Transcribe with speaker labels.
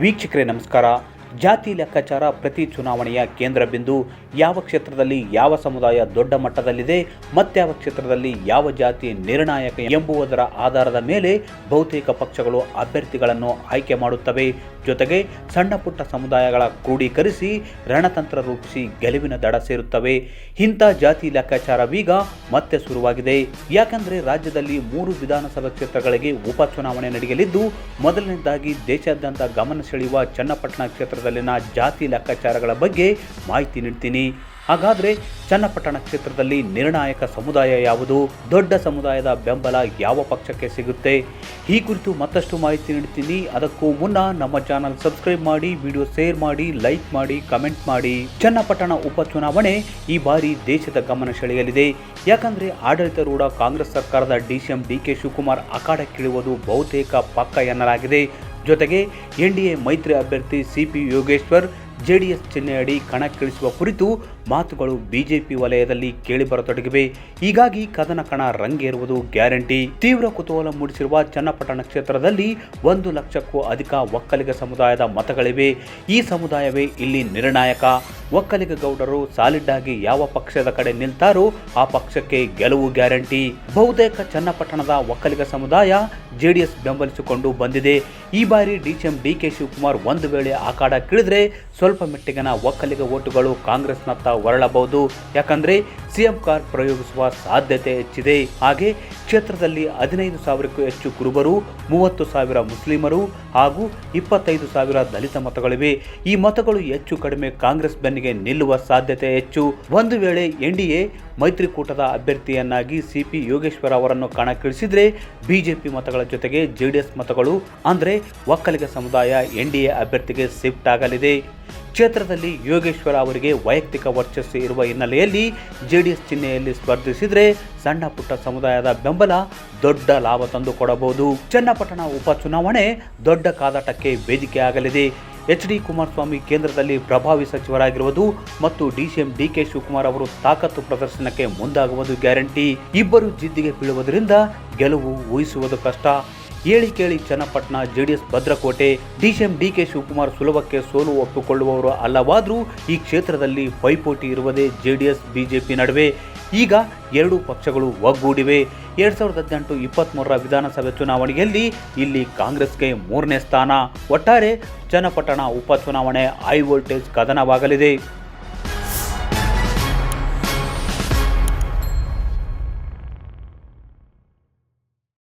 Speaker 1: ವೀಕ್ಷಕರೇ ನಮಸ್ಕಾರ. ಜಾತಿ ಲೆಕ್ಕಾಚಾರ ಪ್ರತಿ ಚುನಾವಣೆಯ ಕೇಂದ್ರ ಬಿಂದು ಯಾವ ಕ್ಷೇತ್ರದಲ್ಲಿ ಯಾವ ಸಮುದಾಯ ದೊಡ್ಡ ಮಟ್ಟದಲ್ಲಿದೆ ಮತ್ಯಾವ ಕ್ಷೇತ್ರದಲ್ಲಿ ಯಾವ ಜಾತಿ ನಿರ್ಣಾಯಕ ಎಂಬುವುದರ ಆಧಾರದ ಮೇಲೆ ಬಹುತೇಕ ಪಕ್ಷಗಳು ಅಭ್ಯರ್ಥಿಗಳನ್ನು ಆಯ್ಕೆ ಮಾಡುತ್ತವೆ. ಜೊತೆಗೆ ಸಣ್ಣ ಪುಟ್ಟ ಸಮುದಾಯಗಳ ಕ್ರೋಢೀಕರಿಸಿ ರಣತಂತ್ರ ರೂಪಿಸಿ ಗೆಲುವಿನ ದಡ ಸೇರುತ್ತವೆ. ಇಂಥ ಜಾತಿ ಲೆಕ್ಕಾಚಾರವೀಗ ಮತ್ತೆ ಶುರುವಾಗಿದೆ. ಯಾಕಂದರೆ ರಾಜ್ಯದಲ್ಲಿ ಮೂರು ವಿಧಾನಸಭಾ ಕ್ಷೇತ್ರಗಳಿಗೆ ಉಪಚುನಾವಣೆ ನಡೆಯಲಿದ್ದು, ಮೊದಲನೇದಾಗಿ ದೇಶಾದ್ಯಂತ ಗಮನ ಸೆಳೆಯುವ ಚನ್ನಪಟ್ಟಣ ಕ್ಷೇತ್ರದಲ್ಲಿನ ಜಾತಿ ಲೆಕ್ಕಾಚಾರಗಳ ಬಗ್ಗೆ ಮಾಹಿತಿ ನೀಡ್ತೀನಿ. ಹಾಗಾದರೆ ಚನ್ನಪಟ್ಟಣ ಕ್ಷೇತ್ರದಲ್ಲಿ ನಿರ್ಣಾಯಕ ಸಮುದಾಯ ಯಾವುದು? ದೊಡ್ಡ ಸಮುದಾಯದ ಬೆಂಬಲ ಯಾವ ಪಕ್ಷಕ್ಕೆ ಸಿಗುತ್ತೆ? ಈ ಕುರಿತು ಮತ್ತಷ್ಟು ಮಾಹಿತಿ ನೀಡ್ತೀನಿ. ಅದಕ್ಕೂ ಮುನ್ನ ನಮ್ಮ ಚಾನಲ್ ಸಬ್ಸ್ಕ್ರೈಬ್ ಮಾಡಿ, ವಿಡಿಯೋ ಶೇರ್ ಮಾಡಿ, ಲೈಕ್ ಮಾಡಿ, ಕಮೆಂಟ್ ಮಾಡಿ. ಚನ್ನಪಟ್ಟಣ ಉಪಚುನಾವಣೆ ಈ ಬಾರಿ ದೇಶದ ಗಮನ ಸೆಳೆಯಲಿದೆ. ಯಾಕಂದರೆ ಆಡಳಿತಾರೂಢ ಕಾಂಗ್ರೆಸ್ ಸರ್ಕಾರದ D C M D K Shivakumar ಅಖಾಡಕ್ಕಿಳಿಯುವುದು ಬಹುತೇಕ ಪಕ್ಕ ಎನ್ನಲಾಗಿದೆ. ಜೊತೆಗೆ ಎನ್ ಡಿ ಎ ಮೈತ್ರಿ ಅಭ್ಯರ್ಥಿ ಸಿ ಪಿ ಯೋಗೇಶ್ವರ್, ಜೆಡಿಎಸ್ ಚಿಹ್ನೆಯಡಿ ಕಣಕ್ಕಿಳಿಸುವ ಕುರಿತು ಮಾತುಗಳು ಬಿಜೆಪಿ ವಲಯದಲ್ಲಿ ಕೇಳಿಬರತೊಡಗಿವೆ. ಹೀಗಾಗಿ ಕದನ ಕಣ ರಂಗೇರುವುದು ಗ್ಯಾರಂಟಿ. ತೀವ್ರ ಕುತೂಹಲ ಮೂಡಿಸಿರುವ ಚನ್ನಪಟ್ಟಣ ಕ್ಷೇತ್ರದಲ್ಲಿ ಒಂದು ಲಕ್ಷಕ್ಕೂ ಅಧಿಕ ಒಕ್ಕಲಿಗ ಸಮುದಾಯದ ಮತಗಳಿವೆ. ಈ ಸಮುದಾಯವೇ ಇಲ್ಲಿ ನಿರ್ಣಾಯಕ. ಒಕ್ಕಲಿಗ ಗೌಡರು ಸಾಲಿಡ್ ಆಗಿ ಯಾವ ಪಕ್ಷದ ಕಡೆ ನಿಲ್ತಾರೋ ಆ ಪಕ್ಷಕ್ಕೆ ಗೆಲುವು ಗ್ಯಾರಂಟಿ. ಬಹುತೇಕ ಚನ್ನಪಟ್ಟಣದ ಒಕ್ಕಲಿಗ ಸಮುದಾಯ ಜೆಡಿಎಸ್ ಬೆಂಬಲಿಸಿಕೊಂಡು ಬಂದಿದೆ. ಈ ಬಾರಿ ಡಿಸಿಎಂ ಡಿ ಕೆ ಶಿವಕುಮಾರ್ ಒಂದು ವೇಳೆ ಆಕಾಡಕ್ಕಿಳಿದ್ರೆ ಸ್ವಲ್ಪ ಮಟ್ಟಿಗಿನ ಒಕ್ಕಲಿಗ ಓಟುಗಳು ಕಾಂಗ್ರೆಸ್ನತ್ತ ಹೊರಳಬಹುದು. ಯಾಕಂದ್ರೆ ಸಿಎಂ ಕಾರ್ ಪ್ರಯೋಗಿಸುವ ಸಾಧ್ಯತೆ ಹೆಚ್ಚಿದೆ. ಹಾಗೆ ಕ್ಷೇತ್ರದಲ್ಲಿ ಹದಿನೈದು ಸಾವಿರಕ್ಕೂ ಹೆಚ್ಚು ಕುರುಬರು, ಮೂವತ್ತು ಸಾವಿರ ಮುಸ್ಲಿಮರು ಹಾಗೂ ಇಪ್ಪತ್ತೈದು ಸಾವಿರ ದಲಿತ ಮತಗಳಿವೆ. ಈ ಮತಗಳು ಹೆಚ್ಚು ಕಡಿಮೆ ಕಾಂಗ್ರೆಸ್ ಬೆನ್ನಿಗೆ ನಿಲ್ಲುವ ಸಾಧ್ಯತೆ ಹೆಚ್ಚು. ಒಂದು ವೇಳೆ ಎನ್ ಡಿ ಎ ಮೈತ್ರಿಕೂಟದ ಅಭ್ಯರ್ಥಿಯನ್ನಾಗಿ ಸಿಪಿ ಯೋಗೇಶ್ವರ ಅವರನ್ನು ಕಣಕ್ಕಿಳಿಸಿದ್ರೆ ಬಿಜೆಪಿ ಮತಗಳ ಜೊತೆಗೆ ಜೆಡಿಎಸ್ ಮತಗಳು, ಅಂದರೆ ಒಕ್ಕಲಿಗ ಸಮುದಾಯ ಎನ್ ಡಿ ಅಭ್ಯರ್ಥಿಗೆ ಶಿಫ್ಟ್ ಆಗಲಿದೆ. ಕ್ಷೇತ್ರದಲ್ಲಿ ಯೋಗೇಶ್ವರ ಅವರಿಗೆ ವೈಯಕ್ತಿಕ ವರ್ಚಸ್ಸು ಇರುವ ಹಿನ್ನೆಲೆಯಲ್ಲಿ ಜೆಡಿಎಸ್ ಚಿಹ್ನೆಯಲ್ಲಿ ಸ್ಪರ್ಧಿಸಿದರೆ ಸಣ್ಣ ಪುಟ್ಟ ಸಮುದಾಯದ ಬೆಂಬಲ ದೊಡ್ಡ ಲಾಭ ತಂದು ಕೊಡಬಹುದು. ಚನ್ನಪಟ್ಟಣ ಉಪಚುನಾವಣೆ ದೊಡ್ಡ ಕಾದಾಟಕ್ಕೆ ವೇದಿಕೆ ಆಗಲಿದೆ ಎಚ್ ಡಿ ಕುಮಾರಸ್ವಾಮಿ ಕೇಂದ್ರದಲ್ಲಿ ಪ್ರಭಾವಿ ಸಚಿವರಾಗಿರುವುದು ಮತ್ತು ಡಿಸಿಎಂ ಡಿ ಕೆ ಶಿವಕುಮಾರ್ ಅವರು ತಾಕತ್ತು ಪ್ರದರ್ಶನಕ್ಕೆ ಮುಂದಾಗುವುದು ಗ್ಯಾರಂಟಿ. ಇಬ್ಬರು ಜಿದ್ದಿಗೆ ಬೀಳುವುದರಿಂದ ಗೆಲುವು ಊಹಿಸುವುದು ಕಷ್ಟ. ಹೇಳಿ ಕೇಳಿ ಚನ್ನಪಟ್ಟಣ ಜೆಡಿಎಸ್ ಭದ್ರಕೋಟೆ ಡಿಸಿಎಂ ಡಿ ಕೆ ಶಿವಕುಮಾರ್ ಸುಲಭಕ್ಕೆ ಸೋಲು ಒಪ್ಪಿಕೊಳ್ಳುವವರು ಅಲ್ಲವಾದರೂ ಈ ಕ್ಷೇತ್ರದಲ್ಲಿ ಪೈಪೋಟಿ ಇರುವುದೇ ಜೆಡಿಎಸ್, ಬಿಜೆಪಿ ನಡುವೆ. ಈಗ ಎರಡೂ ಪಕ್ಷಗಳು ಒಗ್ಗೂಡಿವೆ. ಎರಡ್ ಸಾವಿರದ ಹದಿನೆಂಟು ಇಪ್ಪತ್ತ್ಮೂರರ ವಿಧಾನಸಭೆ ಚುನಾವಣೆಯಲ್ಲಿ ಇಲ್ಲಿ ಕಾಂಗ್ರೆಸ್ಗೆ ಮೂರನೇ ಸ್ಥಾನ. ಒಟ್ಟಾರೆ ಚನ್ನಪಟ್ಟಣ ಉಪಚುನಾವಣೆ ಹೈ ವೋಲ್ಟೇಜ್ ಕದನವಾಗಲಿದೆ.